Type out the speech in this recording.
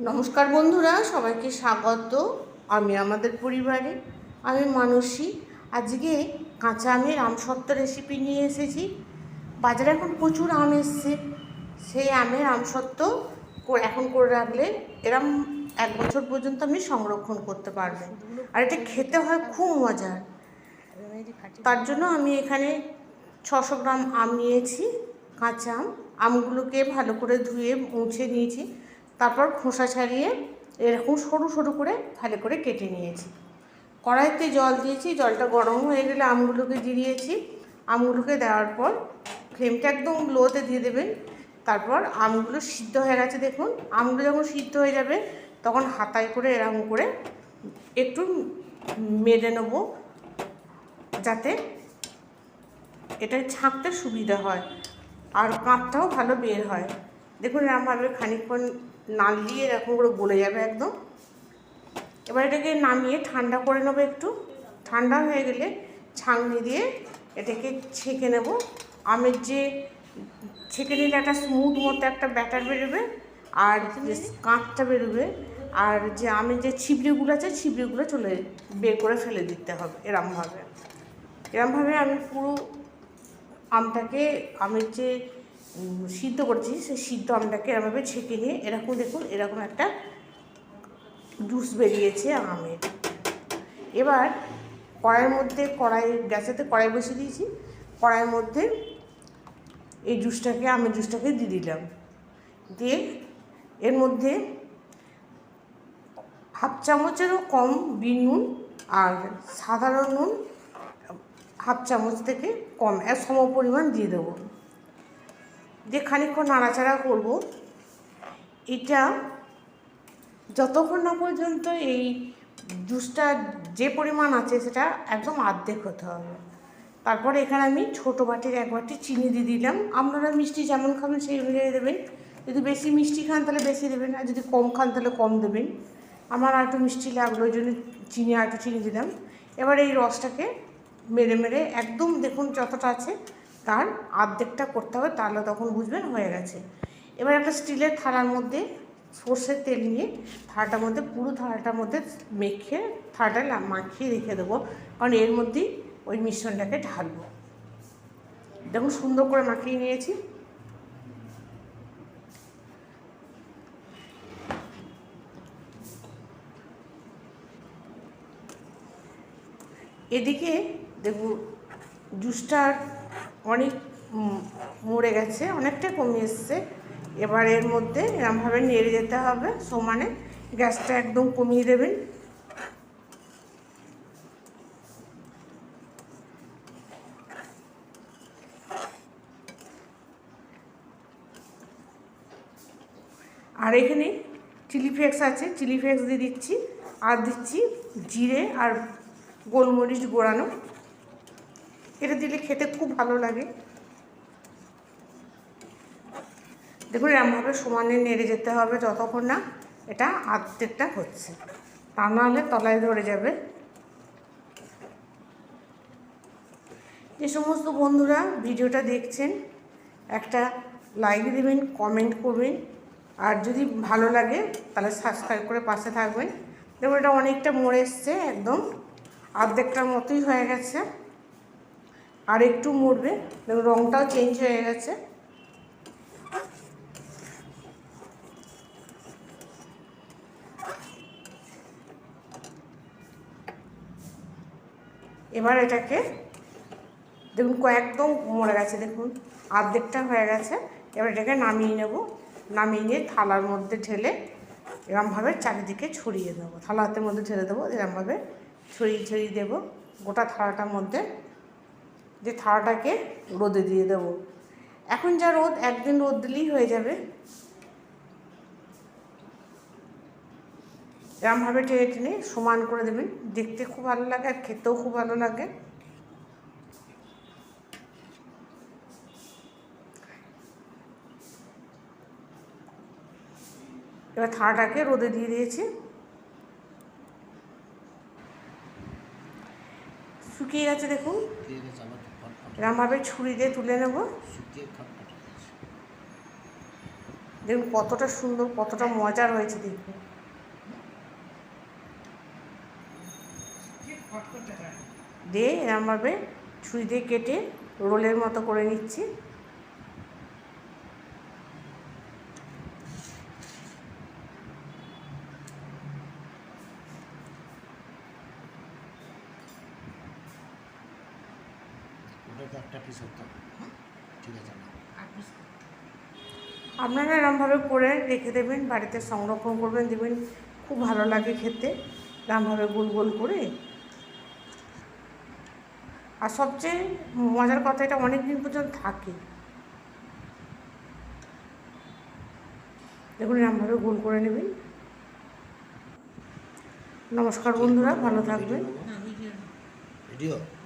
নমস্কার বন্ধুরা, সবাইকে স্বাগত। আমি আমাদের পরিবারে, আমি মানসী। আজকে কাঁচা আমের আমসত্ত্ব রেসিপি নিয়ে এসেছি। বাজারে এখন প্রচুর আম এসছে। সেই আমের আমসত্ত্ব করে- এখন করে রাখলে এরম এক বছর পর্যন্ত আপনি সংরক্ষণ করতে পারবেন আর এটা খেতে হয় খুব মজার। তার জন্য আমি এখানে ছশো গ্রাম আম নিয়েছি, কাঁচা আম। আমগুলোকে ভালো করে ধুয়ে মুছে নিয়েছি। তারপর খোসা ছাড়িয়ে এরকম সরু সরু করে ভালো করে কেটে নিয়েছি। কড়াইতে জল দিয়েছি, জলটা গরম হয়ে গেলে আমগুলোকে জিরিয়েছি। আমগুলোকে দেওয়ার পর ফ্লেমটা একদম লোতে দিয়ে দেবেন। তারপর আমগুলো সিদ্ধ হয়ে গেছে দেখুন, আমগুলো যখন সিদ্ধ হয়ে যাবে তখন হাতায় করে এরকম করে একটু মেরে নেব যাতে এটা ছাঁকতে সুবিধা হয় আর কাঁপটাও ভালো বের হয়। দেখুন এরকমভাবে খানিকক্ষণ নাড়িয়ে এরকম করে গলে যাবে একদম। এবার এটাকে নামিয়ে ঠান্ডা করে নেব একটু। ঠান্ডা হয়ে গেলে ছাঁকনি দিয়ে এটাকে ছেঁকে নেব। আমের যে ছেঁকে নিলে একটা স্মুথ মতো একটা ব্যাটার বেরোবে আর কাঁচটা বেরোবে আর যে আমের যে ছিবড়িগুলো আছে, ছিবড়িগুলো চলে বের করে ফেলে দিতে হবে এরমভাবে। এরমভাবে আমি পুরো আমটাকে, আমের যে সিদ্ধ করেছি। সেই সিদ্ধ আমটাকে এরমভাবে ছেঁকে নিয়ে এরকম দেখুন, এরকম একটা জুস বেরিয়েছে আমের। এবার কড়াইয়ের মধ্যে কড়াই, গ্যাসেতে কড়াই বসিয়ে দিয়েছি। কড়াইয়ের মধ্যে এই জুসটাকে, আমের জুসটাকে দিয়ে দিলাম। দিয়ে এর মধ্যে হাফ চামচেরও কম বিন নুন আর সাধারণ নুন হাফ চামচ থেকে কম এক সম পরিমাণ দিয়ে দেবো। দিয়ে খানিকক্ষণ নাড়াচাড়া করব, এটা যতক্ষণ না পর্যন্ত এই জুসটা যে পরিমাণ আছে সেটা একদম আর্ধেক হতে হবে। তারপরে এখানে আমি ছোটো বাটির এক বাটি চিনি দিয়ে দিলাম। আপনারা মিষ্টি যেমন খাবেন সেই অনুযায়ী দেবেন। যদি বেশি মিষ্টি খান তাহলে বেশি দেবেন, আর যদি কম খান তাহলে কম দেবেন। আমার আর একটু মিষ্টি লাগল ওই জন্য চিনি আর একটু চিনি দিলাম। এবার এই রসটাকে মেরে মেরে একদম দেখুন যতটা আছে তার আর্ধেকটা করতে হবে, তাহলে তখন বুঝবেন হয়ে গেছে। এবার একটা স্টিলের থালার মধ্যে সর্ষের তেল নিয়ে থালাটার মধ্যে, পুরো থালাটার মধ্যে মেখে থালাটা মাখিয়ে রেখে দেবো। কারণ এর মধ্যেই ওই মিশ্রণটাকে ঢালবো। দেখুন সুন্দর করে মাখিয়ে নিয়েছি। এদিকে দেখুন জুসটার অনেক মরে গেছে, অনেকটা কমে এসছে। এবার এর মধ্যে এরমভাবে নেড়ে যেতে হবে সমানে। গ্যাসটা একদম কমিয়ে দেবেন। আর এখানে চিলি ফ্লেক্স আছে, চিলি ফ্লেক্স দিয়ে দিচ্ছি। আর দিচ্ছি জিরে আর গোলমরিচ গোড়ানো। এটা দিলে খেতে খুব ভালো লাগে। দেখুন এরমভাবে সমানে নেড়ে যেতে হবে যতক্ষণ না এটা আর্ধেকটা হচ্ছে। তা নাহলে তলায় ধরে যাবে। যে সমস্ত বন্ধুরা ভিডিওটা দেখছেন, একটা লাইক দেবেন কমেন্ট করবেন। আর যদি ভালো লাগে, তাহলে সাবস্ক্রাইব করে পাশে থাকবেন। দেখুন, এটা অনেকটা মরে এসছে, একদম অর্ধেকটার মতোই হয়ে গেছে। আর একটু মরবে। দেখুন রঙটাও চেঞ্জ হয়ে গেছে। এবার এটাকে, দেখুন, কয়েকদম মরে গেছে, দেখুন অর্ধেকটা হয়ে গেছে। এবার এটাকে নামিয়ে নেব। নামিয়ে নিয়ে থালার মধ্যে ঢেলে এরমভাবে চারিদিকে ছড়িয়ে দেবো। থালাতের মধ্যে ঢেলে দেবো, এরমভাবে ছড়িয়ে ছড়িয়ে দেবো। গোটা থালাটার মধ্যে। যে থালাটাকে রোদে দিয়ে দেবো। এখন যা রোদ, একদিন রোদ দিলেই হয়ে যাবে। এরমভাবে টেনে টেনে সমান করে দেবেন। দেখতে খুব ভালো লাগে আর খেতেও খুব ভালো লাগে। এবার থালাটাকে রোদে দিয়ে দিয়েছি। শুকিয়ে গেছে দেখুন। এরমভাবে ছুরি দিয়ে তুলে নেব। দেখুন কতটা সুন্দর, কতটা মজার হয়েছে দেখুন দিয়ে এরমভাবে ছুরি দিয়ে কেটে রোলের মতো করে নিচ্ছি। একটা পিস হতো ঠিক আছে না আপনারা এরমভাবে করে রেখে দেবেন বাড়িতে সংরক্ষণ করবেন দেবেন। খুব ভালো লাগে খেতে। এরমভাবে গোল গোল করে। আর সবচেয়ে মজার কথা এটা অনেক দিন পর্যন্ত থাকে। দেখুন এরমভাবে গোল করে নেবেন। নমস্কার বন্ধুরা ভালো থাকবেন। ভিডিও